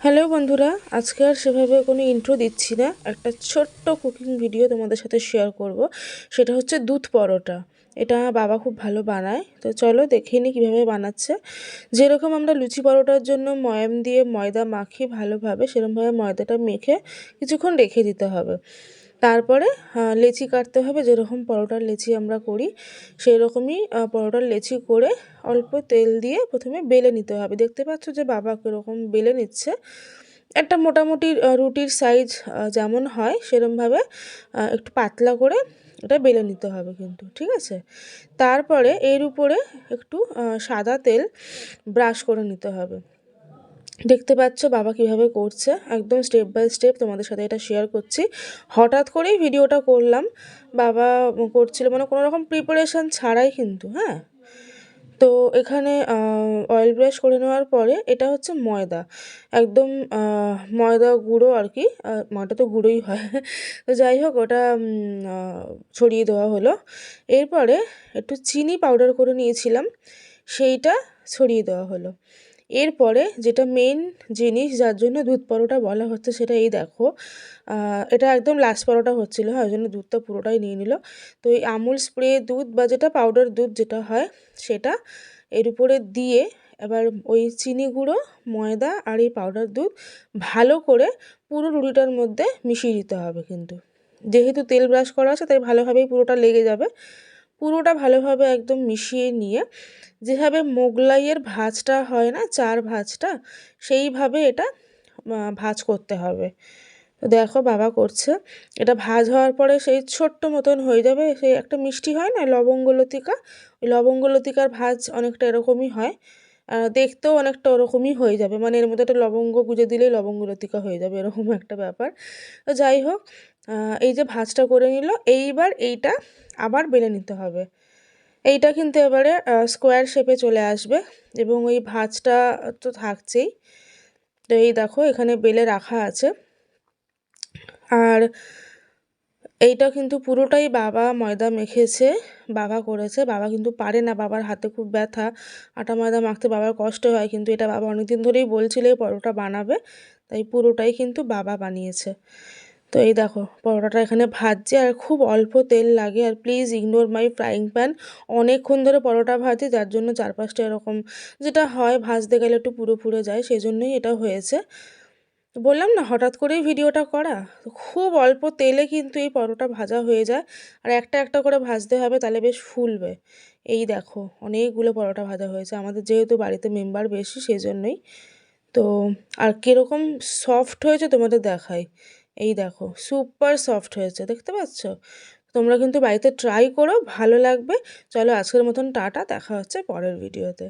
Hello বন্ধুরা, আজকে আর সেভাবে কোনো ইন্ট্রো দিচ্ছি না। একটা ছোট্ট কুকিং ভিডিও তোমাদের সাথে শেয়ার করব। সেটা হচ্ছে দুধ পরোটা। এটা বাবা খুব ভালো বানায়। তো চলো দেখে নিই কীভাবে বানাচ্ছে। যেরকম আমরা লুচি পরোটার জন্য ময়াম দিয়ে ময়দা মাখি ভালোভাবে সেরকমভাবে ময়দাটা মেখে কিছুক্ষণ রেখে দিতে হবে। তারপরে লেচি কাটতে হবে, যেরকম পরোটার লেচি আমরা করি সেই রকমই পরোটার লেচি করে অল্প তেল দিয়ে প্রথমে বেলে নিতে হবে। দেখতে পাচ্ছ যে বাবা কীরকম বেলে নিচ্ছে। একটা মোটামুটি রুটির সাইজ যেমন হয়, সেরমভাবে একটু পাতলা করে এটা বেলে নিতে হবে কিন্তু, ঠিক আছে? তারপরে এর উপরে একটু সাদা তেল ব্রাশ করে নিতে হবে। দেখতে পাচ্ছ বাবা কীভাবে করছে। একদম স্টেপ বাই স্টেপ তোমাদের সাথে এটা শেয়ার করছি। হঠাৎ করেই ভিডিওটা করলাম। বাবা করছিল মানে কোনো রকম প্রিপারেশান ছাড়াই কিন্তু হ্যাঁ। তো এখানে অয়েল ব্রাশ করে নেওয়ার পরে এটা হচ্ছে ময়দা। একদম ময়দা গুঁড়ো আর কি ময়দা তো গুঁড়োই হয়। তো যাই হোক, ওটা ছড়িয়ে দেওয়া হলো। এরপরে একটু চিনি পাউডার করে নিয়েছিলাম। সেইটা ছড়িয়ে দেওয়া হলো। এরপরে যেটা মেন জিনিস যার জন্য দুধ পরোটা বলা হচ্ছে সেটা এই দেখো এটা একদম লাস্ট পরোটা হচ্ছিল হ্যাঁ ওই জন্য দুধটা পুরোটাই নিয়ে নিল। তো এই আমুল স্প্রে দুধ বা যেটা পাউডার দুধ যেটা হয় সেটা এর উপরে দিয়ে এবার ওই চিনি গুঁড়ো, ময়দা আর এই পাউডার দুধ ভালো করে পুরো রুটিটার মধ্যে মিশিয়ে দিতে হবে কিন্তু। যেহেতু তেল ব্রাশ করা আছে, তাই ভালোভাবেই পুরোটা লেগে যাবে। পুরোটা ভালোভাবে একদম মিশিয়ে নিয়ে যেভাবে মোগলাইয়ের ভাজটা হয় না, চার ভাজটা, সেইভাবে এটা ভাজ করতে হবে। তো দেখো বাবা করছে। এটা ভাজ হওয়ার পরে সেই ছোট্ট মতন হয়ে যাবে। সেই একটা মিষ্টি হয় না লবঙ্গলতিকা ওই লবঙ্গলতিকার ভাজ অনেকটা এরকমই হয়। দেখতেও অনেকটা ওরকমই হয়ে যাবে। মানে এর মধ্যে একটা লবঙ্গ গুঁজে দিলেই লবঙ্গ লতিকা হয়ে যাবে, এরকম একটা ব্যাপার। তো যাই হোক এই যে ভাজটা করে নিল, এইবার এইটা আবার বেলে নিতে হবে। এইটা কিন্তু এবারে স্কোয়ার শেপে চলে আসবে এবং ওই ভাজটা তো থাকছেই। তো এই দেখো, এখানে বেলে রাখা আছে। আর এইটা কিন্তু পুরোটাই বাবা ময়দা মেখেছে, বাবা করেছে। বাবা কিন্তু পারে না বাবার হাতে খুব ব্যথা। আটা ময়দা মাখতে বাবার কষ্ট হয়, কিন্তু এটা বাবা অনেকদিন ধরেই বলছিল এই পরোটা বানাবে। তাই পুরোটাই কিন্তু বাবা বানিয়েছে। তো এই দেখো, পরোটাটা এখানে ভাজছে আর খুব অল্প তেল লাগে। আর please ignore my frying pan অনেকক্ষণ ধরে পরোটা ভাজি যার জন্য চারপাশটা এরকম যেটা হয়, ভাজতে গেলে একটু পুরো পুড়ে যায় সেই জন্যই এটা হয়েছে। বললাম না, হঠাৎ করেই ভিডিওটা করা। খুব অল্প তেলে কিন্তু এই পরোটা ভাজা হয়ে যায়। আর একটা একটা করে ভাজতে হবে, তাহলে বেশ ফুলবে। এই দেখো, অনেকগুলো পরোটা ভাজা হয়েছে। আমাদের যেহেতু বাড়িতে মেম্বার বেশি সেই জন্যই তো, আর কীরকম সফট হয়েছে তোমাদের দেখাই। এই দেখো সুপার সফট হয়েছে, দেখতে পাচ্ছ? তোমরা কিন্তু বাড়িতে ট্রাই করো, ভালো লাগবে। চলো আজকের মতন টাটা, দেখা হচ্ছে পরের ভিডিওতে